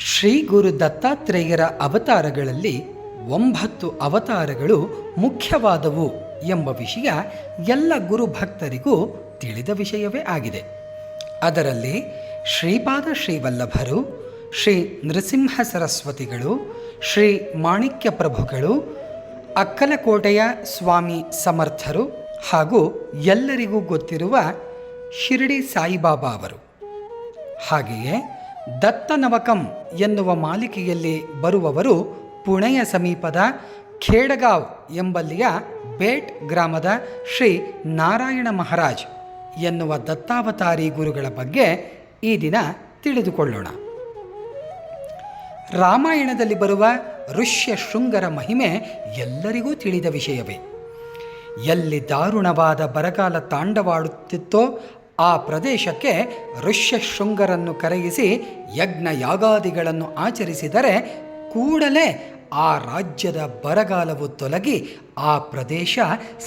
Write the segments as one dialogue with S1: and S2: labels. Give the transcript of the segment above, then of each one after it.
S1: ಶ್ರೀ ಗುರು ದತ್ತಾತ್ರೇಯರ ಅವತಾರಗಳಲ್ಲಿ ಒಂಬತ್ತು ಅವತಾರಗಳು ಮುಖ್ಯವಾದವು ಎಂಬ ವಿಷಯ ಎಲ್ಲ ಗುರು ಭಕ್ತರಿಗೂ ತಿಳಿದ ವಿಷಯವೇ ಆಗಿದೆ. ಅದರಲ್ಲಿ ಶ್ರೀಪಾದ ಶ್ರೀವಲ್ಲಭರು, ಶ್ರೀ ನೃಸಿಂಹ ಸರಸ್ವತಿಗಳು, ಶ್ರೀ ಮಾಣಿಕ್ಯ ಪ್ರಭುಗಳು ಅಕ್ಕಲಕೋಟೆಯ ಸ್ವಾಮಿ ಸಮರ್ಥರು ಹಾಗೂ ಎಲ್ಲರಿಗೂ ಗೊತ್ತಿರುವ ಶಿರಡಿ ಸಾಯಿಬಾಬಾ ಅವರು. ಹಾಗೆಯೇ ದತ್ತನವಕಂ ಎನ್ನುವ ಮಾಲಿಕೆಯಲ್ಲಿ ಬರುವವರು ಪುಣೆಯ ಸಮೀಪದ ಖೇಡಗಾವ್ ಎಂಬಲ್ಲಿಯ ಬೇಟ್ ಗ್ರಾಮದ ಶ್ರೀ ನಾರಾಯಣ ಮಹಾರಾಜ್ ಎನ್ನುವ ದತ್ತಾವತಾರಿ ಗುರುಗಳ ಬಗ್ಗೆ ಈ ದಿನ ತಿಳಿದುಕೊಳ್ಳೋಣ. ರಾಮಾಯಣದಲ್ಲಿ ಬರುವ ಋಷ್ಯ ಶೃಂಗರ ಮಹಿಮೆ ಎಲ್ಲರಿಗೂ ತಿಳಿದ ವಿಷಯವೇ. ಎಲ್ಲಿ ದಾರುಣವಾದ ಬರಗಾಲ ತಾಂಡವಾಡುತ್ತಿತ್ತೋ ಆ ಪ್ರದೇಶಕ್ಕೆ ಋಷ್ಯಶೃಂಗರನ್ನು ಕರೆಯಿಸಿ ಯಜ್ಞ ಯಾಗಾದಿಗಳನ್ನು ಆಚರಿಸಿದರೆ ಕೂಡಲೇ ಆ ರಾಜ್ಯದ ಬರಗಾಲವು ತೊಲಗಿ ಆ ಪ್ರದೇಶ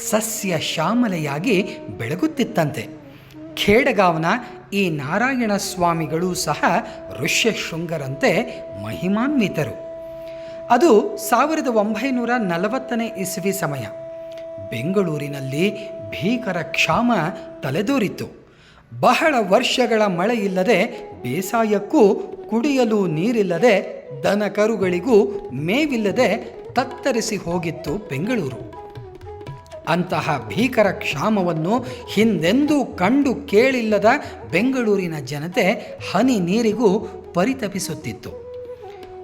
S1: ಸಸ್ಯ ಶ್ಯಾಮಲೆಯಾಗಿ ಬೆಳಗುತ್ತಿತ್ತಂತೆ. ಖೇಡಗಾವನ ಈ ನಾರಾಯಣ ಸ್ವಾಮಿಗಳು ಸಹ ಋಷ್ಯಶೃಂಗರಂತೆ ಮಹಿಮಾನ್ವಿತರು. ಅದು ಸಾವಿರದ ಒಂಬೈನೂರ ನಲವತ್ತನೇ ಇಸವಿ ಸಮಯ. ಬೆಂಗಳೂರಿನಲ್ಲಿ ಭೀಕರ ಕ್ಷಾಮ ತಲೆದೋರಿತ್ತು. ಬಹಳ ವರ್ಷಗಳ ಮಳೆಯಿಲ್ಲದೆ ಬೇಸಾಯಕ್ಕೂ ಕುಡಿಯಲು ನೀರಿಲ್ಲದೆ ದನ ಕರುಗಳಿಗೂ ಮೇವಿಲ್ಲದೆ ತತ್ತರಿಸಿ ಹೋಗಿತ್ತು ಬೆಂಗಳೂರು. ಅಂತಹ ಭೀಕರ ಕ್ಷಾಮವನ್ನು ಹಿಂದೆಂದೂ ಕಂಡು ಕೇಳಿಲ್ಲದ ಬೆಂಗಳೂರಿನ ಜನತೆ ಹನಿ ನೀರಿಗೂ ಪರಿತಪಿಸುತ್ತಿತ್ತು.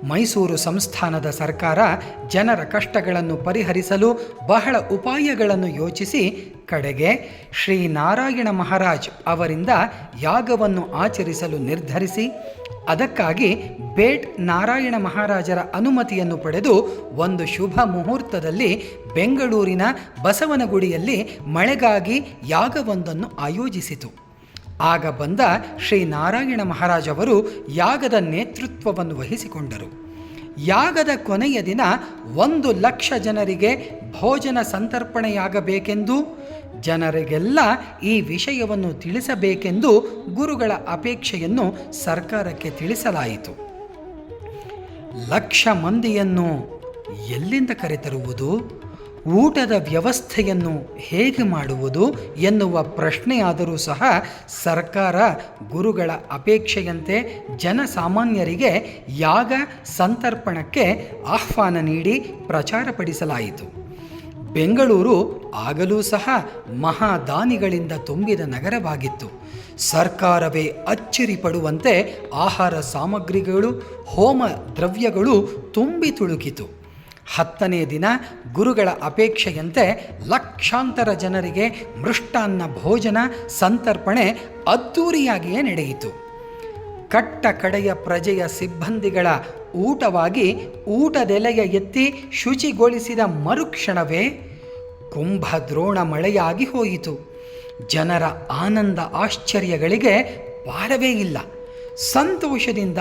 S1: ಮೈಸೂರು ಸಂಸ್ಥಾನದ ಸರ್ಕಾರ ಜನರ ಕಷ್ಟಗಳನ್ನು ಪರಿಹರಿಸಲು ಬಹಳ ಉಪಾಯಗಳನ್ನು ಯೋಚಿಸಿ ಕಡೆಗೆ ಶ್ರೀನಾರಾಯಣ ಮಹಾರಾಜ್ ಅವರಿಂದ ಯಾಗವನ್ನು ಆಚರಿಸಲು ನಿರ್ಧರಿಸಿ, ಅದಕ್ಕಾಗಿ ಬೇಟ್ ನಾರಾಯಣ ಮಹಾರಾಜರ ಅನುಮತಿಯನ್ನು ಪಡೆದು ಒಂದು ಶುಭ ಮುಹೂರ್ತದಲ್ಲಿ ಬೆಂಗಳೂರಿನ ಬಸವನಗುಡಿಯಲ್ಲಿ ಮಳೆಗಾಗಿ ಯಾಗವೊಂದನ್ನು ಆಯೋಜಿಸಿತು. ಆಗ ಬಂದ ಶ್ರೀ ನಾರಾಯಣ ಮಹಾರಾಜ್ ಅವರು ಯಾಗದ ನೇತೃತ್ವವನ್ನು ವಹಿಸಿಕೊಂಡರು. ಯಾಗದ ಕೊನೆಯ ದಿನ ಒಂದು ಲಕ್ಷ ಜನರಿಗೆ ಭೋಜನ ಸಂತರ್ಪಣೆಯಾಗಬೇಕೆಂದು ಜನರಿಗೆಲ್ಲ ಈ ವಿಷಯವನ್ನು ತಿಳಿಸಬೇಕೆಂದು ಗುರುಗಳ ಅಪೇಕ್ಷೆಯನ್ನು ಸರ್ಕಾರಕ್ಕೆ ತಿಳಿಸಲಾಯಿತು. ಲಕ್ಷ ಮಂದಿಯನ್ನು ಎಲ್ಲಿಂದ ಕರೆತರುವುದು? ಊಟದ ವ್ಯವಸ್ಥೆಯನ್ನು ಹೇಗೆ ಮಾಡುವುದು ಎನ್ನುವ ಪ್ರಶ್ನೆಯಾದರೂ ಸಹ ಸರ್ಕಾರ ಗುರುಗಳ ಅಪೇಕ್ಷೆಯಂತೆ ಜನಸಾಮಾನ್ಯರಿಗೆ ಯಾಗ ಸಂತರ್ಪಣಕ್ಕೆ ಆಹ್ವಾನ ನೀಡಿ ಪ್ರಚಾರಪಡಿಸಲಾಯಿತು. ಬೆಂಗಳೂರು ಆಗಲೂ ಸಹ ಮಹಾದಾನಿಗಳಿಂದ ತುಂಬಿದ ನಗರವಾಗಿತ್ತು. ಸರ್ಕಾರವೇ ಅಚ್ಚರಿ ಪಡುವಂತೆ ಆಹಾರ ಸಾಮಗ್ರಿಗಳು, ಹೋಮ ದ್ರವ್ಯಗಳು ತುಂಬಿ ತುಳುಕಿತು. ಹತ್ತನೇ ದಿನ ಗುರುಗಳ ಅಪೇಕ್ಷೆಯಂತೆ ಲಕ್ಷಾಂತರ ಜನರಿಗೆ ಮೃಷ್ಟಾನ್ನ ಭೋಜನ, ಸಂತರ್ಪಣೆ ಅದ್ದೂರಿಯಾಗಿಯೇ ನಡೆಯಿತು. ಕಟ್ಟ ಕಡೆಯ ಪ್ರಜೆಯ ಸಿಬ್ಬಂದಿಗಳ ಊಟವಾಗಿ ಊಟದೆಲೆಯ ಎತ್ತಿ ಶುಚಿಗೊಳಿಸಿದ ಮರುಕ್ಷಣವೇ ಕುಂಭದ್ರೋಣ ಮಳೆಯಾಗಿ ಹೋಯಿತು. ಜನರ ಆನಂದ ಆಶ್ಚರ್ಯಗಳಿಗೆ ಪಾರವೇ ಇಲ್ಲ. ಸಂತೋಷದಿಂದ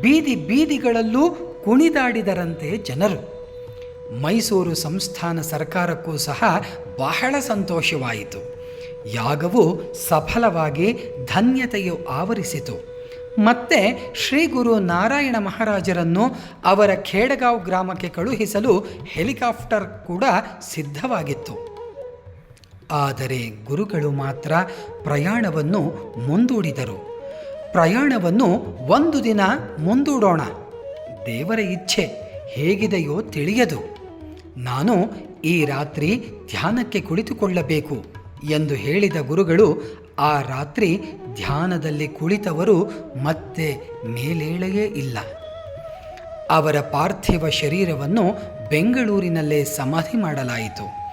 S1: ಬೀದಿ ಬೀದಿಗಳಲ್ಲೂ ಕುಣಿದಾಡಿದರಂತೆ ಜನರು. ಮೈಸೂರು ಸಂಸ್ಥಾನ ಸರ್ಕಾರಕ್ಕೂ ಸಹ ಬಹಳ ಸಂತೋಷವಾಯಿತು. ಯಾಗವು ಸಫಲವಾಗಿ ಧನ್ಯತೆಯು ಆವರಿಸಿತು. ಮತ್ತೆ ಶ್ರೀ ಗುರು ನಾರಾಯಣ ಮಹಾರಾಜರನ್ನು ಅವರ ಖೇಡಗಾಂವ್ ಗ್ರಾಮಕ್ಕೆ ಕಳುಹಿಸಲು ಹೆಲಿಕಾಪ್ಟರ್ ಕೂಡ ಸಿದ್ಧವಾಗಿತ್ತು. ಆದರೆ ಗುರುಗಳು ಮಾತ್ರ ಪ್ರಯಾಣವನ್ನು ಮುಂದೂಡಿದರು. ಪ್ರಯಾಣವನ್ನು ಒಂದು ದಿನ ಮುಂದೂಡೋಣ. ದೇವರ ಇಚ್ಛೆ ಹೇಗಿದೆಯೋ ತಿಳಿಯದು. ನಾನು ಈ ರಾತ್ರಿ ಧ್ಯಾನಕ್ಕೆ ಕುಳಿತುಕೊಳ್ಳಬೇಕು ಎಂದು ಹೇಳಿದ ಗುರುಗಳು ಆ ರಾತ್ರಿ ಧ್ಯಾನದಲ್ಲಿ ಕುಳಿತವರು ಮತ್ತೆ ಮೇಲೇಳೆಯೇ ಇಲ್ಲ. ಅವರ ಪಾರ್ಥಿವ ಶರೀರವನ್ನು ಬೆಂಗಳೂರಿನಲ್ಲೇ ಸಮಾಧಿ ಮಾಡಲಾಯಿತು.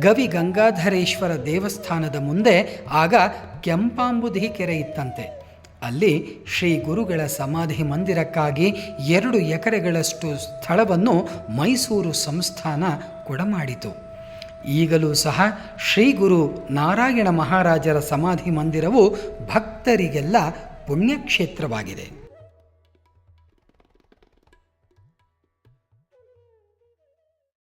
S1: ಗವಿ ಗಂಗಾಧರೇಶ್ವರ ದೇವಸ್ಥಾನದ ಮುಂದೆ ಆಗ ಕೆಂಪಾಂಬುಧಿ ಕೆರೆ ಇತ್ತಂತೆ. ಅಲ್ಲಿ ಶ್ರೀ ಗುರುಗಳ ಸಮಾಧಿ ಮಂದಿರಕ್ಕಾಗಿ ಎರಡು ಎಕರೆಗಳಷ್ಟು ಸ್ಥಳವನ್ನು ಮೈಸೂರು ಸಂಸ್ಥಾನ ಕೊಡಮಾಡಿತು. ಈಗಲೂ ಸಹ ಶ್ರೀ ಗುರು ನಾರಾಯಣ ಮಹಾರಾಜರ ಸಮಾಧಿ ಮಂದಿರವು ಭಕ್ತರಿಗೆಲ್ಲ ಪುಣ್ಯಕ್ಷೇತ್ರವಾಗಿದೆ.